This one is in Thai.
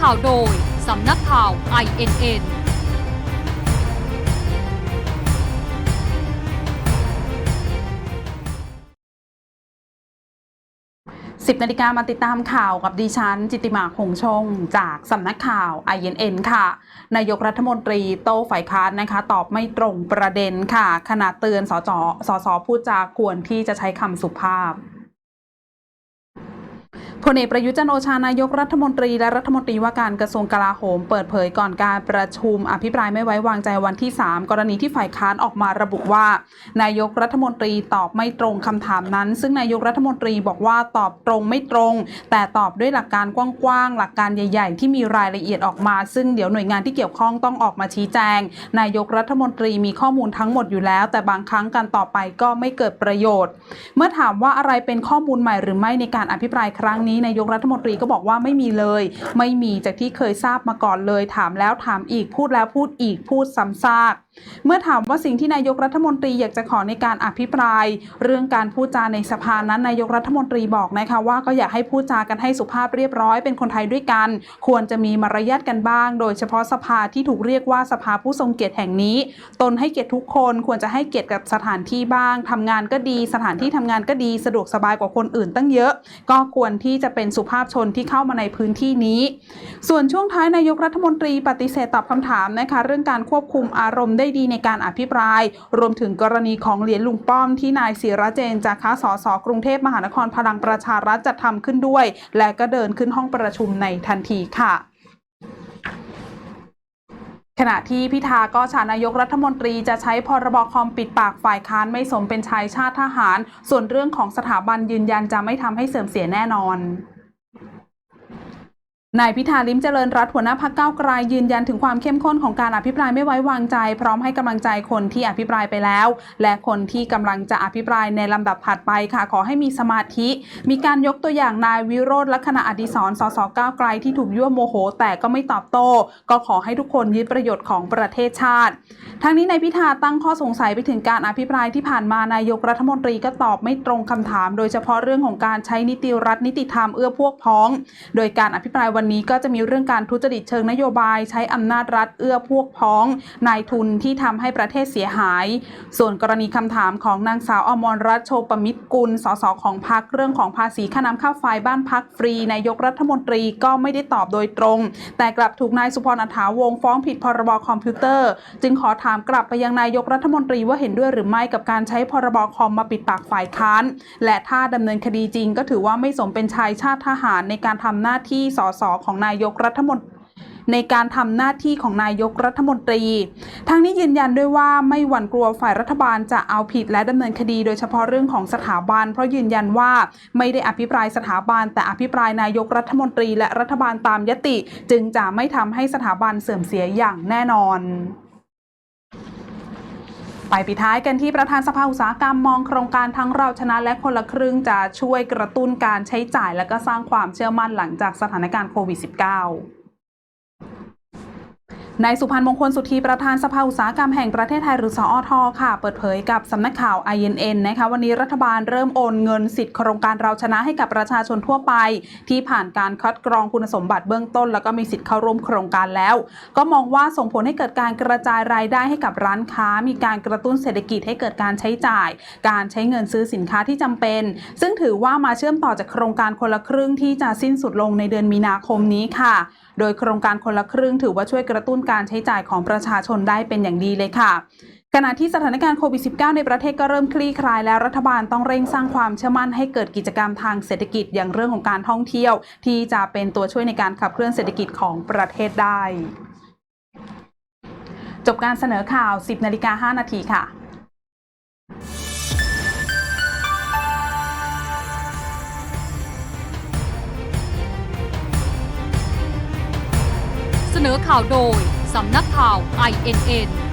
ข่าวโดย สำนักข่าว INN 10นาฬิกามาติดตามข่าวกับดิฉัน จิตติมาคงชง จากสำนักข่าว INN ค่ะ นายกรัฐมนตรีโต้ฝ่ายค้านนะคะ ตอบไม่ตรงประเด็นค่ะ ขณะเตือนสจสสพูดจากควรที่จะใช้คำสุภาพ พลเอกประยุจันโอชานายกรัฐมนตรีและรัฐมนตรีว่าการกระทรวงกลาโหม เปิดเผยก่อนการประชุม อภิปรายไม่ไว้วางใจวันที่ 3 กรณีที่ฝ่ายค้านออกมาระบุว่า นายกรัฐมนตรีตอบไม่ตรงคำถามนั้น ซึ่งนายกรัฐมนตรีบอกว่าตอบตรงไม่ตรง แต่ตอบด้วยหลักการกว้างๆหลักการใหญ่ ๆ ที่มีรายละเอียดออกมา ซึ่งเดี๋ยวหน่วยงานที่เกี่ยวข้องต้องออกมาชี้แจง นายกรัฐมนตรีมีข้อมูลทั้งหมดอยู่แล้ว แต่บางครั้งการต่อไปก็ไม่เกิดประโยชน์ เมื่อถามว่าอะไรเป็นข้อมูลใหม่หรือไม่ในการอภิปรายครั้งนี้นายกรัฐมนตรีก็บอกว่าไม่มีเลย ไม่มีจากที่เคยทราบมาก่อนเลย ถามแล้วถามอีกพูดแล้วพูดอีกพูดซ้ำซากเมื่อถามว่าสิ่งที่นายกรัฐมนตรีอยากจะขอในการอภิปราย เรื่องการพูดจาในสภานั้นนายกรัฐมนตรีบอกนะคะว่าก็อยากให้พูดจากันให้สุภาพเรียบร้อยเป็นคนไทยด้วยกัน ควรจะมีมารยาทกันบ้าง โดยเฉพาะสภาที่ถูกเรียกว่าสภาผู้ทรงเกียรติแห่งนี้ ตนให้เกียรติทุกคนควรจะให้เกียรติกับสถานที่บ้างทำงานก็ดี สถานที่ทำงานก็ดีสะดวกสบายกว่าคนอื่นตั้งเยอะ ก็ควรที่จะเป็นสุภาพชนที่เข้ามาในพื้นที่นี้ ส่วนช่วงท้ายนายกรัฐมนตรีปฏิเสธตอบคำถามนะคะเรื่องการควบคุมอารมณ์ได้ดีในการอภิปราย รวมถึงกรณีของเหรียญลุงป้อมที่นายศิระเจนจากค้าสสกรุงเทพมหานครพลังประชารัฐจัดทำขึ้นด้วย และก็เดินขึ้นห้องประชุมในทันทีค่ะ ขณะที่พิธาก็ชานายกรัฐมนตรีจะใช้พรบคอมปิดปากฝ่ายค้านไม่สมเป็นชายชาติทหาร ส่วนเรื่องของสถาบันยืนยันจะไม่ทำให้เสื่อมเสียแน่นอน นายพิธาลิมเจริญรัตหัวหน้าพักเก้าไกลยืนยันถึงความเข้มข้นของการอภิปรายไม่ไว้วางใจ พร้อมให้กำลังใจคนที่อภิปรายไปแล้ว และคนที่กำลังจะอภิปรายในลำดับถัดไปค่ะ ขอให้มีสมาธิ มีการยกตัวอย่างนายวิโรธลักษณะอดิศรสสก้าไกลที่ถูกยั่วโมโห แต่ก็ไม่ตอบโต้ ก็ขอให้ทุกคนยึดประโยชน์ของประเทศชาติทั้งนี้นายพิธาตั้งข้อสงสัยไปถึงการอภิปรายที่ผ่านมานายกรัฐมนตรีก็ตอบไม่ตรงคำถาม โดยเฉพาะเรื่องของการใช้นิติรัฐนิติธรรมเอื้อพวกพ้อง โดยการอภิปรายวันนี้ก็จะมีเรื่องการทุจริตเชิงนโยบาย ใช้อำนาจรัฐเอื้อพวกพ้อง นายทุนที่ทำให้ประเทศเสียหาย ส่วนกรณีคำถามของนางสาวอมรรัตน์โชปมิตรกุลสสของพรรคเรื่องของภาษีค่าน้ำค่าไฟบ้านพักฟรีนายกรัฐมนตรีก็ไม่ได้ตอบโดยตรง แต่กลับถูกนายสุพรอัฐาวงฟ้องผิดพรบคอมพิวเตอร์ จึงขอถามกลับไปยังนายกรัฐมนตรีว่าเห็นด้วยหรือไม่กับการใช้พรบคอมมาปิดปากฝ่ายค้าน และถ้าดำเนินคดีจริงก็ถือว่าไม่สมเป็นชายชาติทหารในการทำหน้าที่สสของนายกรัฐมนตรีในการทำหน้าที่ของนายกรัฐมนตรี ทั้งนี้ยืนยันด้วยว่าไม่หวั่นกลัวฝ่ายรัฐบาลจะเอาผิดและดำเนินคดีโดยเฉพาะเรื่องของสถาบัน เพราะยืนยันว่าไม่ได้อภิปรายสถาบัน แต่อภิปรายนายกรัฐมนตรีและรัฐบาลตามยติ จึงจะไม่ทำให้สถาบันเสื่อมเสียอย่างแน่นอน ไปปิดท้ายกันที่ประธานสภาอุตสาหกรรมมองโครงการทั้งเราชนะและคนละครึ่งจะช่วยกระตุ้นการใช้จ่ายและก็สร้างความเชื่อมั่นหลังจากสถานการณ์โควิด -19 นายสุพันธ์มงคลสุธีประธานสภาอุตสาหกรรมแห่งประเทศไทยหรือสอทค่ะ เปิดเผยกับสำนักข่าว INN นะคะวันนี้รัฐบาลเริ่มโอนเงินสิทธิ์โครงการเราชนะให้กับประชาชนทั่วไป ที่ผ่านการคัดกรองคุณสมบัติเบื้องต้น แล้วก็มีสิทธิ์เข้าร่วมโครงการแล้ว ก็มองว่าส่งผลให้เกิดการกระจายรายได้ให้กับร้านค้า มีการกระตุ้นเศรษฐกิจให้เกิดการใช้จ่าย การใช้เงินซื้อสินค้าที่จำเป็น ซึ่งถือว่ามาเชื่อมต่อจากโครงการคนละครึ่งที่จะสิ้นสุดลงในเดือนมีนาคมนี้ค่ะ โดยโครงการคนละครึ่งถือว่าช่วยกระตุ้นการใช้จ่ายของประชาชนได้เป็นอย่างดีเลยค่ะขณะที่สถานการณ์โควิด -19 ในประเทศก็เริ่มคลี่คลายแล้วรัฐบาลต้องเร่งสร้างความเชื่อมั่นให้เกิดกิจกรรมทางเศรษฐกิจอย่างเรื่องของการท่องเที่ยว ที่จะเป็นตัวช่วยในการขับเคลื่อนเศรษฐกิจของประเทศได้ จบการเสนอข่าว 10นาฬิกา5นาทีค่ะเสนอข่าวโดย สำนักข่าว INN